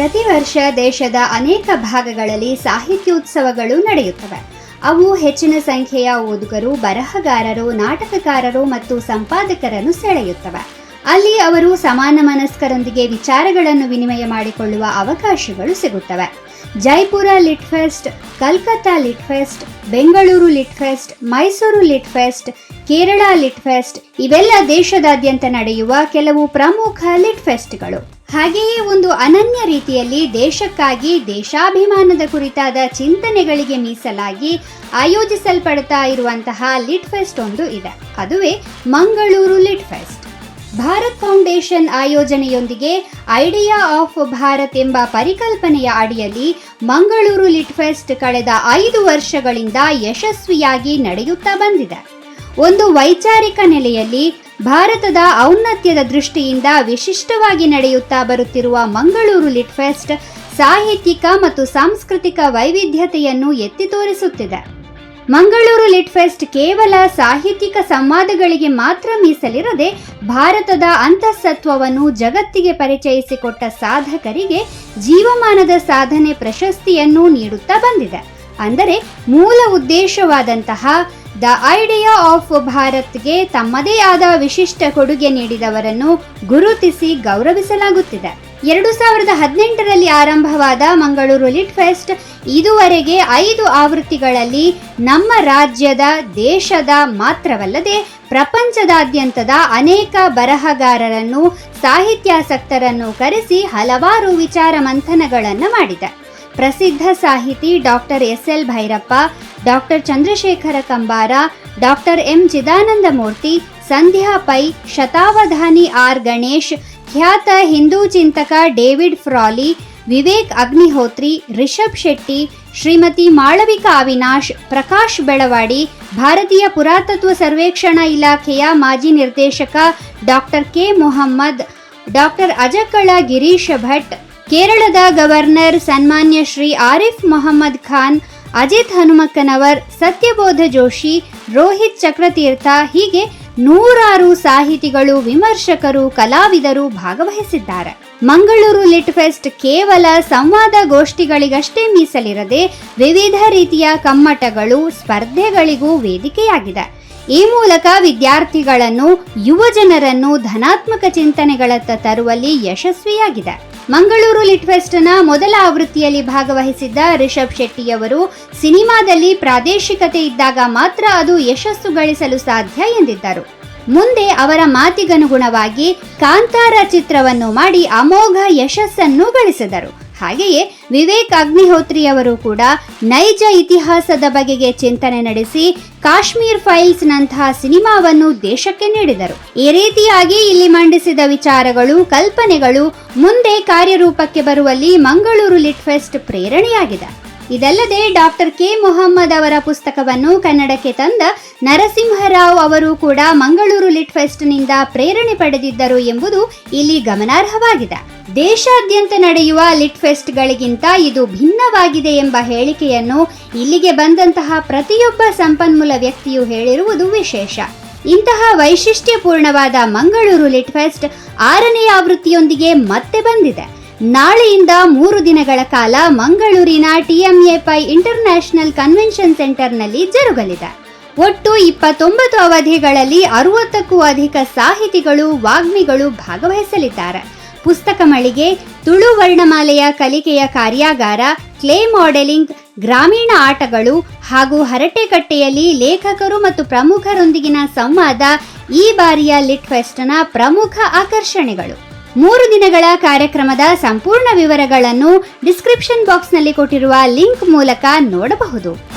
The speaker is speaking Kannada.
ಪ್ರತಿ ವರ್ಷ ದೇಶದ ಅನೇಕ ಭಾಗಗಳಲ್ಲಿ ಸಾಹಿತ್ಯೋತ್ಸವಗಳು ನಡೆಯುತ್ತವೆ. ಅವು ಹೆಚ್ಚಿನ ಸಂಖ್ಯೆಯ ಓದುಗರು, ಬರಹಗಾರರು, ನಾಟಕಕಾರರು ಮತ್ತು ಸಂಪಾದಕರನ್ನು ಸೆಳೆಯುತ್ತವೆ. ಅಲ್ಲಿ ಅವರು ಸಮಾನ ಮನಸ್ಕರೊಂದಿಗೆ ವಿಚಾರಗಳನ್ನು ವಿನಿಮಯ ಮಾಡಿಕೊಳ್ಳುವ ಅವಕಾಶಗಳು ಸಿಗುತ್ತವೆ. Jaipur lit fest, Calcutta lit fest, Bengaluru lit fest, Mysuru lit fest Kerala lit fest ಇವೆಲ್ಲ ದೇಶದಾದ್ಯಂತ ನಡೆಯುವ ಕೆಲವು ಪ್ರಮುಖ ಲಿಟ್ ಫೆಸ್ಟ್ಗಳು ಹಾಗೆಯೇ ಒಂದು ಅನನ್ಯ ರೀತಿಯಲ್ಲಿ ದೇಶಕ್ಕಾಗಿ ದೇಶಾಭಿಮಾನದ ಕುರಿತಾದ ಚಿಂತನೆಗಳಿಗೆ ಮೀಸಲಾಗಿ ಆಯೋಜಿಸಲ್ಪಡ್ತಾ ಇರುವಂತಹ ಲಿಟ್ ಫೆಸ್ಟ್ ಒಂದು ಇದೆ. ಅದುವೇ Mangaluru lit fest Bharat foundation ಆಯೋಜನೆಯೊಂದಿಗೆ idea of Bharat ಎಂಬ ಪರಿಕಲ್ಪನೆಯ ಅಡಿಯಲ್ಲಿ ಮಂಗಳೂರು ಲಿಟ್ ಫೆಸ್ಟ್ ಕಳೆದ ಐದು ವರ್ಷಗಳಿಂದ ಯಶಸ್ವಿಯಾಗಿ ನಡೆಯುತ್ತಾ ಬಂದಿದೆ. ಒಂದು ವೈಚಾರಿಕ ನೆಲೆಯಲ್ಲಿ ಭಾರತದ ಔನ್ನತ್ಯದ ದೃಷ್ಟಿಯಿಂದ ವಿಶಿಷ್ಟವಾಗಿ ನಡೆಯುತ್ತಾ ಬರುತ್ತಿರುವ ಮಂಗಳೂರು ಲಿಟ್ ಫೆಸ್ಟ್ ಸಾಹಿತ್ಯಿಕ ಮತ್ತು ಸಾಂಸ್ಕೃತಿಕ ವೈವಿಧ್ಯತೆಯನ್ನು ಎತ್ತಿ ತೋರಿಸುತ್ತಿದೆ. ಮಂಗಳೂರು ಲಿಟ್ಫೆಸ್ಟ್ ಕೇವಲ ಸಾಹಿತ್ಯಿಕ ಸಂವಾದಗಳಿಗೆ ಮಾತ್ರ ಮೀಸಲಿರದೆ ಭಾರತದ ಅಂತಃಸತ್ವವನ್ನು ಜಗತ್ತಿಗೆ ಪರಿಚಯಿಸಿಕೊಟ್ಟ ಸಾಧಕರಿಗೆ ಜೀವಮಾನದ ಸಾಧನೆ ಪ್ರಶಸ್ತಿಯನ್ನು ನೀಡುತ್ತಾ ಬಂದಿದೆ. ಅಂದರೆ ಮೂಲ ಉದ್ದೇಶವಾದಂತಹ ದ ಐಡಿಯಾ ಆಫ್ ಭಾರತ್ಗೆ ತಮ್ಮದೇ ಆದ ವಿಶಿಷ್ಟ ಕೊಡುಗೆ ನೀಡಿದವರನ್ನು ಗುರುತಿಸಿ ಗೌರವಿಸಲಾಗುತ್ತಿದೆ. ಎರಡು ಸಾವಿರದ ಹದಿನೆಂಟರಲ್ಲಿ ಆರಂಭವಾದ ಮಂಗಳೂರು ಲಿಟ್ ಫೆಸ್ಟ್ ಇದುವರೆಗೆ ಐದು ಆವೃತ್ತಿಗಳಲ್ಲಿ ನಮ್ಮ ರಾಜ್ಯದ, ದೇಶದ ಮಾತ್ರವಲ್ಲದೆ ಪ್ರಪಂಚದಾದ್ಯಂತದ ಅನೇಕ ಬರಹಗಾರರನ್ನು, ಸಾಹಿತ್ಯಾಸಕ್ತರನ್ನು ಕರೆಸಿ ಹಲವಾರು ವಿಚಾರ ಮಂಥನಗಳನ್ನು ಮಾಡಿದೆ. ಪ್ರಸಿದ್ಧ ಸಾಹಿತಿ doctor S L Bhyrappa doctor Chandrashekhar Kambar, doctor M Chidananda Murthy Sandhya Pai, ಶತಾವಧಾನಿ R Ganesh, ಖ್ಯಾತ ಹಿಂದೂ ಚಿಂತಕ ಡೇವಿಡ್ ಫ್ರಾಲಿ, ವಿವೇಕ್ ಅಗ್ನಿಹೋತ್ರಿ, ರಿಷಬ್ ಶೆಟ್ಟಿ, ಶ್ರೀಮತಿ ಮಾಳವಿಕಾ ಅವಿನಾಶ್, ಪ್ರಕಾಶ್ ಬೆಳವಾಡಿ, ಭಾರತೀಯ ಪುರಾತತ್ವ ಸರ್ವೇಕ್ಷಣಾ ಇಲಾಖೆಯ ಮಾಜಿ ನಿರ್ದೇಶಕ doctor K Mohammed, doctor Ajakkala Girish Bhat, ಕೇರಳದ ಗವರ್ನರ್ ಸನ್ಮಾನ್ಯ ಶ್ರೀ ಆರಿಫ್ ಮೊಹಮ್ಮದ್ ಖಾನ್ ಅಜಿತ್ ಹನುಮಕ್ಕನವರ್, ಸತ್ಯಬೋಧ ಜೋಶಿ, ರೋಹಿತ್ ಚಕ್ರತೀರ್ಥ ಹೀಗೆ ನೂರಾರು ಸಾಹಿತಿಗಳು, ವಿಮರ್ಶಕರು, ಕಲಾವಿದರು ಭಾಗವಹಿಸಿದ್ದಾರೆ. ಮಂಗಳೂರು ಲಿಟ್ ಫೆಸ್ಟ್ ಕೇವಲ ಸಂವಾದ ಗೋಷ್ಠಿಗಳಿಗಷ್ಟೇ ಮೀಸಲಿರದೆ ವಿವಿಧ ರೀತಿಯ ಕಮ್ಮಟಗಳು, ಸ್ಪರ್ಧೆಗಳಿಗೂ ವೇದಿಕೆಯಾಗಿದೆ. ಈ ಮೂಲಕ ವಿದ್ಯಾರ್ಥಿಗಳನ್ನು, ಯುವ ಜನರನ್ನು ಧನಾತ್ಮಕ ಚಿಂತನೆಗಳತ್ತ ತರುವಲ್ಲಿ ಯಶಸ್ವಿಯಾಗಿದೆ. ಮಂಗಳೂರು ಲಿಟ್ಫೆಸ್ಟ್ನ ಮೊದಲ ಆವೃತ್ತಿಯಲ್ಲಿ ಭಾಗವಹಿಸಿದ್ದ ರಿಷಬ್ ಶೆಟ್ಟಿಯವರು ಸಿನಿಮಾದಲ್ಲಿ ಪ್ರಾದೇಶಿಕತೆ ಇದ್ದಾಗ ಮಾತ್ರ ಅದು ಯಶಸ್ಸು ಗಳಿಸಲು ಸಾಧ್ಯ ಎಂದಿದ್ದರು. ಮುಂದೆ ಅವರ ಮಾತಿಗನುಗುಣವಾಗಿ ಕಾಂತಾರ ಚಿತ್ರವನ್ನು ಮಾಡಿ ಅಮೋಘ ಯಶಸ್ಸನ್ನು ಗಳಿಸಿದರು. ಹಾಗೆಯೇ ವಿವೇಕ್ ಅಗ್ನಿಹೋತ್ರಿಯವರು ಕೂಡ ನೈಜ ಇತಿಹಾಸದ ಬಗೆಗೆ ಚಿಂತನೆ ನಡೆಸಿ ಕಾಶ್ಮೀರ್ ಫೈಲ್ಸ್ ನಂತಹ ಸಿನಿಮಾವನ್ನು ದೇಶಕ್ಕೆ ನೀಡಿದರು. ಈ ರೀತಿಯಾಗಿ ಇಲ್ಲಿ ಮಂಡಿಸಿದ ವಿಚಾರಗಳು, ಕಲ್ಪನೆಗಳು ಮುಂದೆ ಕಾರ್ಯರೂಪಕ್ಕೆ ಬರುವಲ್ಲಿ ಮಂಗಳೂರು ಲಿಟ್ ಫೆಸ್ಟ್ ಪ್ರೇರಣೆಯಾಗಿದೆ. ಇದಲ್ಲದೆ ಡಾಕ್ಟರ್ ಕೆ ಮೊಹಮ್ಮದ್ ಅವರ ಪುಸ್ತಕವನ್ನು ಕನ್ನಡಕ್ಕೆ ತಂದ ನರಸಿಂಹರಾವ್ ಅವರು ಕೂಡ ಮಂಗಳೂರು ಲಿಟ್ ಫೆಸ್ಟ್ನಿಂದ ಪ್ರೇರಣೆ ಪಡೆದಿದ್ದರು ಎಂಬುದು ಇಲ್ಲಿ ಗಮನಾರ್ಹವಾಗಿದೆ. ದೇಶಾದ್ಯಂತ ನಡೆಯುವ ಲಿಟ್ ಫೆಸ್ಟ್ಗಳಿಗಿಂತ ಇದು ಭಿನ್ನವಾಗಿದೆ ಎಂಬ ಹೇಳಿಕೆಯನ್ನು ಇಲ್ಲಿಗೆ ಬಂದಂತಹ ಪ್ರತಿಯೊಬ್ಬ ಸಂಪನ್ಮೂಲ ವ್ಯಕ್ತಿಯು ಹೇಳಿರುವುದು ವಿಶೇಷ. ಇಂತಹ ವೈಶಿಷ್ಟ್ಯಪೂರ್ಣವಾದ ಮಂಗಳೂರು ಲಿಟ್ ಫೆಸ್ಟ್ ಆರನೇ ಆವೃತ್ತಿಯೊಂದಿಗೆ ಮತ್ತೆ ಬಂದಿದೆ. ನಾಳೆಯಿಂದ ಮೂರು ದಿನಗಳ ಕಾಲ ಮಂಗಳೂರಿನ ಟಿಎಂಎ ಪೈ ಇಂಟರ್ನ್ಯಾಷನಲ್ ಕನ್ವೆನ್ಷನ್ ಸೆಂಟರ್ನಲ್ಲಿ ಜರುಗಲಿದೆ. ಒಟ್ಟು ಇಪ್ಪತ್ತೊಂಬತ್ತು ಅವಧಿಗಳಲ್ಲಿ ಅರುವತ್ತಕ್ಕೂ ಅಧಿಕ ಸಾಹಿತಿಗಳು, ವಾಗ್ಮಿಗಳು ಭಾಗವಹಿಸಲಿದ್ದಾರೆ. ಪುಸ್ತಕ ಮಳಿಗೆ, ತುಳು ವರ್ಣಮಾಲೆಯ ಕಲಿಕೆಯ ಕಾರ್ಯಾಗಾರ, ಕ್ಲೇ ಮಾಡೆಲಿಂಗ್, ಗ್ರಾಮೀಣ ಆಟಗಳು ಹಾಗೂ ಹರಟೆಕಟ್ಟೆಯಲ್ಲಿ ಲೇಖಕರು ಮತ್ತು ಪ್ರಮುಖರೊಂದಿಗಿನ ಸಂವಾದ, ಈ ಬಾರಿಯ ಲಿಟ್ ಫೆಸ್ಟ್ನ ಪ್ರಮುಖ ಆಕರ್ಷಣೆಗಳು. ಮೂರು ದಿನಗಳ ಕಾರ್ಯಕ್ರಮದ ಸಂಪೂರ್ಣ ವಿವರಗಳನ್ನು ಡಿಸ್ಕ್ರಿಪ್ಷನ್ ಬಾಕ್ಸ್ನಲ್ಲಿ ಕೊಟ್ಟಿರುವ ಲಿಂಕ್ ಮೂಲಕ ನೋಡಬಹುದು.